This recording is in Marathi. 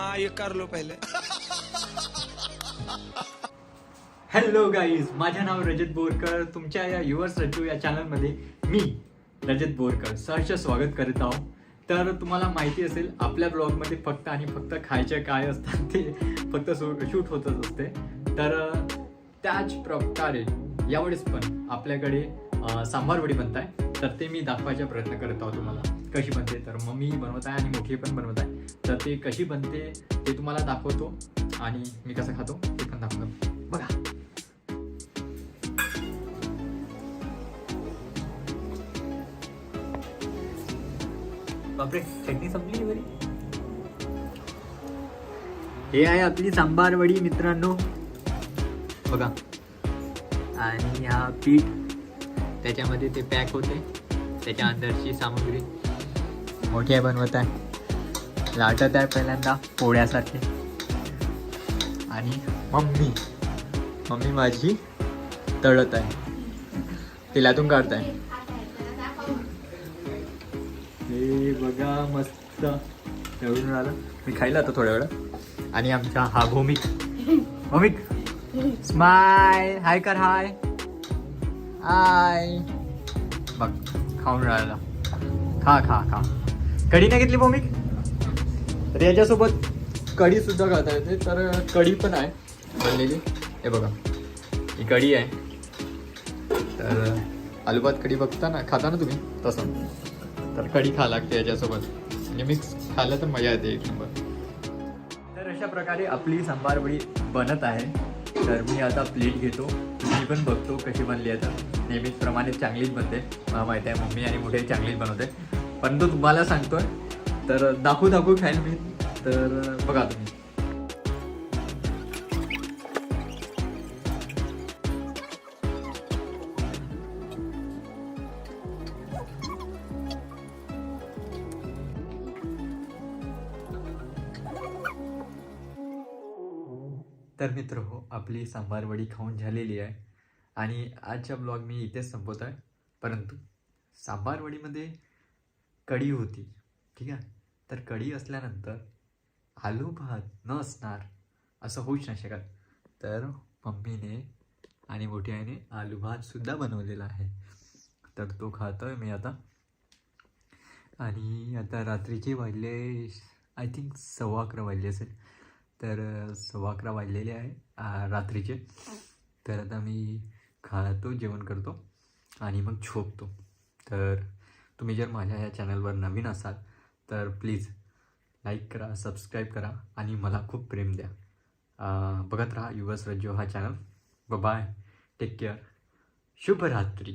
हाँ ये कर लो पहले। हॅलो गाईज माझे नाव रजत बोरकर. तुमच्या या युवर्स रज्जू या चॅनलमध्ये मी रजत बोरकर सहर्ष स्वागत करीत आहो तर तुम्हाला माहिती असेल आपल्या ब्लॉगमध्ये फक्त आणि फक्त खायचे काय असतात ते फक्त शूट होतच असते. तर त्याच प्रकारे यावेळेस पण आपल्याकडे सांबारवडी सांबार वडी बनत आहे तर ते मी दाखवायचा प्रयत्न करत आहोत तुम्हाला. कशी बनते? तर मम्मी बनवत आहे आणि मोठी पण बनवत आहे. तर ते कशी बनते ते तुम्हाला दाखवतो आणि मी कसं खातो ते पण दाखवतो. बघा. बापरे चटणी संपली बरी हे आहे आपली सांबार वडी मित्रांनो. बघा. आणि हा पीठ त्याच्यामध्ये ते पॅक होते. त्याच्या अंदरची सामग्री. मोठी आहे बनवत आहे. लाटत आहे पहिल्यांदा पोळ्यासारखे. आणि मम्मी. मम्मी माझी तळत आहे. तेलातून काढत आहे हे बघा मस्त. तळून आलं मी खायला आता थोड्या वेळा आणि आमचा हा भूमिक. भूमिक. स्माय हाय कर हाय हाय बघ खाऊन राहिला. खा खा खा. कढी नाही घेतली भूमिक? तर याच्यासोबत कढी सुद्धा खाता येते तर कढी पण आहे बनलेली. हे बघा ही कढी आहे. तर आलूभात कढी बघता ना खाता ना तुम्ही तसं. तर कढी खा लागते याच्यासोबत. म्हणजे मिक्स खायला तर मजा येते एक नंबर. तर अशा प्रकारे आपली सांबार वडी बनत आहे. तर मी आता प्लेट घेतो. पण बघतो कशी बनली आहे तर. नेहमीच प्रमाणे चांगलीच बनते. मला माहिती आहे मम्मी आणि मोठे चांगलीच बनवते. परंतु तुम्हाला सांगतोय. तर दाखवू दाखवू खाईल मी. तर बघा तुम्ही. तर मित्र हो आपली सांबार वडी खाऊन झालेली आहे. आणि आजचा ब्लॉग मी इथेच संपवत आहे. परंतु सांबारवडीमध्ये कढी होती. ठीक आहे? तर कढी असल्यानंतर आलू भात न असणार असं होऊच नाही शकत. तर मम्मीने आणि मोठी आईने आलू भातसुद्धा बनवलेला आहे. तर तो खातो आहे मी आता. आणि आता रात्रीचे वाजले आय थिंक सव्वा अकरा वाजले असेल. तर सव्वा अकरा वाजलेले आहे रात्रीचे. तर आता मी खातो जेवण करतो आणि मग झोपतो. तर तुम्ही जर माझ्या या चॅनलवर नवीन असाल तर प्लीज लाईक करा सबस्क्राईब करा आणि मला खूप प्रेम द्या. बघत राहा युवस रज्जो हा चॅनल. बाय टेक केअर शुभरात्री.